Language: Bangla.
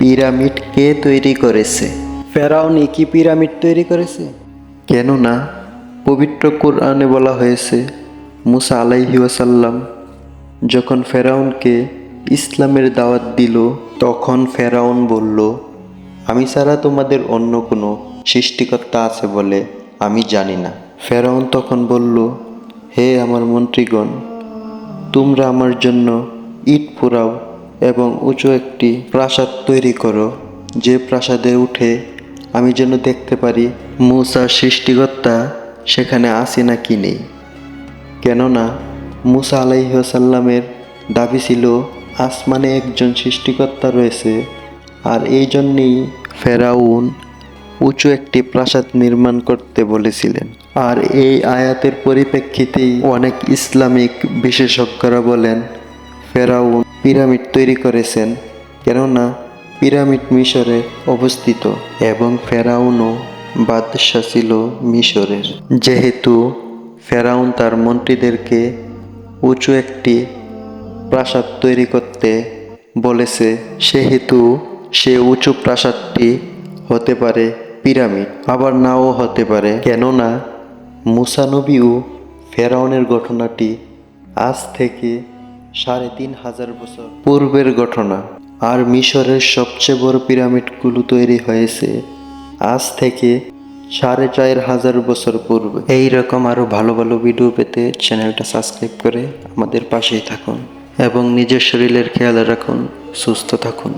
পিরামিড কে তৈরি করেছে? ফেরাউনি কি পিরামিড তৈরি করেছে? কেননা পবিত্র কোরআনে বলা হয়েছে মুসা আলাইহি ওয়াসাল্লাম যখন ফেরাউনকে ইসলামের দাওয়াত দিল তখন ফেরাউন বলল আমি ছাড়া তোমাদের অন্য কোনো সৃষ্টিকর্তা আছে বলে আমি জানি না। ফেরাউন তখন বলল হে আমার মন্ত্রীগণ তোমরা আমার জন্য ইট পোড়াও এবং উঁচু একটি প্রাসাদ তৈরি করো। যে প্রাসাদে উঠে আমি যেন দেখতে পারি মূসার সৃষ্টিকর্তা সেখানে আসে না কি নেই। কেননা মুসা আলাইসাল্লামের দাবি ছিল, আসমানে একজন সৃষ্টিকর্তা রয়েছে আর এই জন্যেই ফেরাউন উঁচু একটি প্রাসাদ নির্মাণ করতে বলেছিলেন। আর এই আয়াতের পরিপ্রেক্ষিতেই অনেক ইসলামিক বিশেষজ্ঞরা বলেন, ফেরাউন পিরামিড তৈরি করেছেন, কেননা পিরামিড মিশরে অবস্থিত এবং ফেরাউনও বাদশাহ ছিল মিশরের। যেহেতু ফেরাউন তার মন্ত্রীদেরকে উঁচু একটি প্রাসাদ তৈরি করতে বলেছে, সেহেতু সে উঁচু প্রাসাদটি হতে পারে পিরামিড। আবার নাও হতে পারে, কেননা মুসানবী ও ফেরাউনের ঘটনাটি আজ থেকে সাড়ে তিন হাজার বছর। পূর্বের ঘটনা, আর মিশরের সবচেয়ে বড় পিরামিডগুলো তৈরি হয়েছে আজ থেকে সাড়ে চার হাজার বছর পূর্বে। এই রকম আরও ভালো ভালো ভিডিও পেতে চ্যানেলটা সাবস্ক্রাইব করে আমাদের পাশেই থাকুন এবং নিজের শরীরের খেয়াল রাখুন, সুস্থ থাকুন।